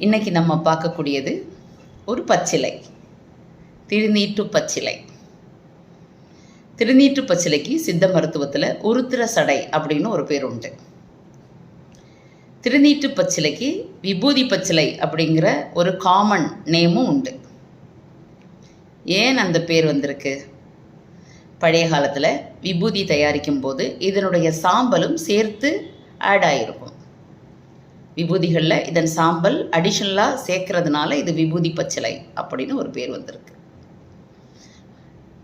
இன்றைக்கி நம்ம பார்க்கக்கூடியது ஒரு பச்சிலை. திருநீற்று பச்சிலை. திருநீற்று பச்சிலைக்கு சித்த மருத்துவத்தில் உருத்திர சடை அப்படின்னு ஒரு பேர் உண்டு. திருநீற்று பச்சிலைக்கு விபூதி பச்சிலை அப்படிங்கிற ஒரு காமன் நேமும் உண்டு. ஏன் அந்த பேர் வந்திருக்கு? பழைய காலத்தில் விபூதி தயாரிக்கும் போது இதனுடைய சாம்பலும் சேர்த்து ஆட் ஆகிருக்கும் விபூதிகளில் இதன் சாம்பல் அடிஷ்னலாக சேர்க்கறதுனால இது விபூதி பச்சிலை அப்படின்னு ஒரு பேர் வந்திருக்கு.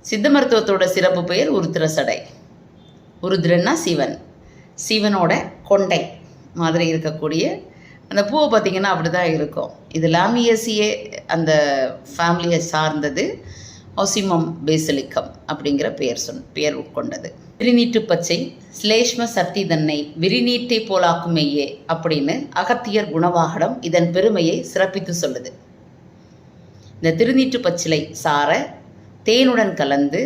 சித்த மருத்துவத்தோட சிறப்பு பெயர் உருத்திர சடை உருத்திரன்னா சிவன். சிவனோட கொண்டை மாதிரி இருக்கக்கூடிய அந்த பூவை பார்த்திங்கன்னா அப்படி தான் இருக்கும். இது லாமியசியே அந்த ஃபேமிலியை சார்ந்தது. ஒசிமம் பேசிலிக்கம் அப்படிங்கிற பெயர் சொன் பெயர் உட்கொண்டது. விரிநீட்டு பச்சை ஸ்லேஷ்ம சக்தி தன்னை விரிநீட்டை போலாக்குமையே அப்படின்னு அகத்தியர் குணவாகடம் இதன் பெருமையை சிறப்பித்து சொல்லுது. இந்த திருநீற்று பச்சிலை சார தேனுடன் கலந்து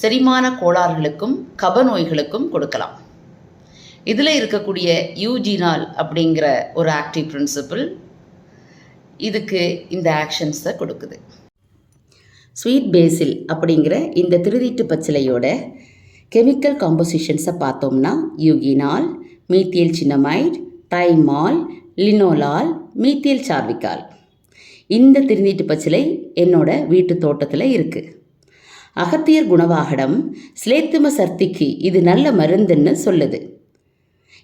செரிமான கோளாறுகளுக்கும் கப நோய்களுக்கும் கொடுக்கலாம். இதில் இருக்கக்கூடிய யூஜினால் அப்படிங்கிற ஒரு ஆக்டிவ் பிரின்சிபிள் இதுக்கு இந்த ஆக்ஷன்ஸை கொடுக்குது. ஸ்வீட் பேசில் அப்படிங்கிற இந்த திருதீட்டு பச்சிலையோட கெமிக்கல் காம்போசிஷன்ஸை பார்த்தோம்னா யூகினால் மீத்தியல் சின்னமைட் தைமால் லினோலால் மீத்தியல் சார்விக்கால். இந்த திருநீட்டு பச்சிலை என்னோட வீட்டு தோட்டத்தில் இருக்குது அகத்தியர் குணவாகடம் ஸ்லேத்தும சர்த்திக்கு இது நல்ல மருந்துன்னு சொல்லுது.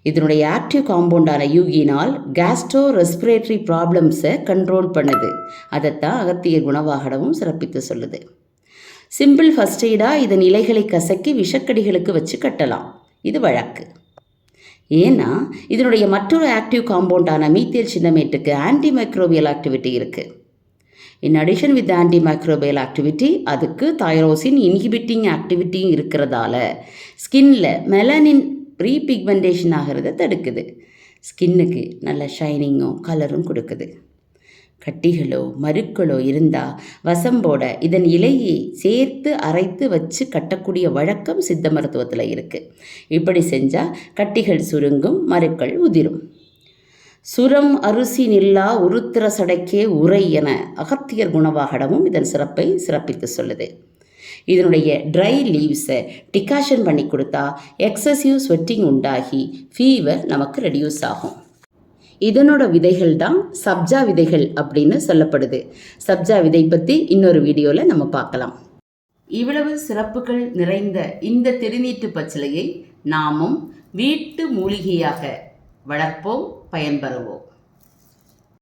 இதனுடைய ஆக்டிவ் காம்பவுண்டான யூகினால் கேஸ்ட்ரோ ரெஸ்பிரேட்டரி ப்ராப்ளம்ஸை கண்ட்ரோல் பண்ணுது. அதைத்தான் அகத்தியர் குணவாகடமும் சிறப்பித்து சொல்லுது. சிம்பிள் ஃபஸ்ட் எய்டாக இதன் இலைகளை கசக்கி விஷக்கடிகளுக்கு வச்சு கட்டலாம். இது வழக்கு. ஏன்னா இதனுடைய மற்றொரு ஆக்டிவ் காம்பவுண்டான மீத்தியல் சின்னமேட்டுக்கு ஆன்டி மைக்ரோபியல் ஆக்டிவிட்டி இருக்குது in addition with anti microbial activity அதுக்கு தைரோசின் இன்ஹிபிட்டிங் ஆக்டிவிட்டியும் இருக்கிறதால ஸ்கின்ல மெலனின் ரீபிக்மெண்டேஷன் ஆகிறத தடுக்குது. ஸ்கின்னுக்கு நல்ல ஷைனிங்கும் கலரும் கொடுக்குது. கட்டிகளோ மருக்களோ இருந்தால் வசம்போட இதன் இலையை சேர்த்து அரைத்து வச்சு கட்டக்கூடிய வழக்கம் சித்த மருத்துவத்தில் இருக்குது இப்படி செஞ்சால் கட்டிகள் சுருங்கும் மருக்கள் உதிரும். சுரம் அரிசி நில்லா உருத்திர சடைக்கே உரை என அகத்தியர் குணவாகடமும் இதன் சிறப்பை சிறப்பித்து சொல்லுது. இதனுடைய ட்ரை லீவ்ஸை டிகாஷன் பண்ணி கொடுத்தா எக்ஸசிவ் ஸ்வெட்டிங் உண்டாகி ஃபீவர் நமக்கு ரெடியூஸ் ஆகும். இதனோட விதைகள் தான் சப்ஜா விதைகள் அப்படின்னு சொல்லப்படுது. சப்ஜா விதை பற்றி இன்னொரு வீடியோவில் நம்ம பார்க்கலாம். இவ்வளவு சிறப்புகள் நிறைந்த இந்த திருநீட்டு பச்சிலையை நாமும் வீட்டு மூலிகையாக வளர்ப்போம் பயன்பெறுவோம்.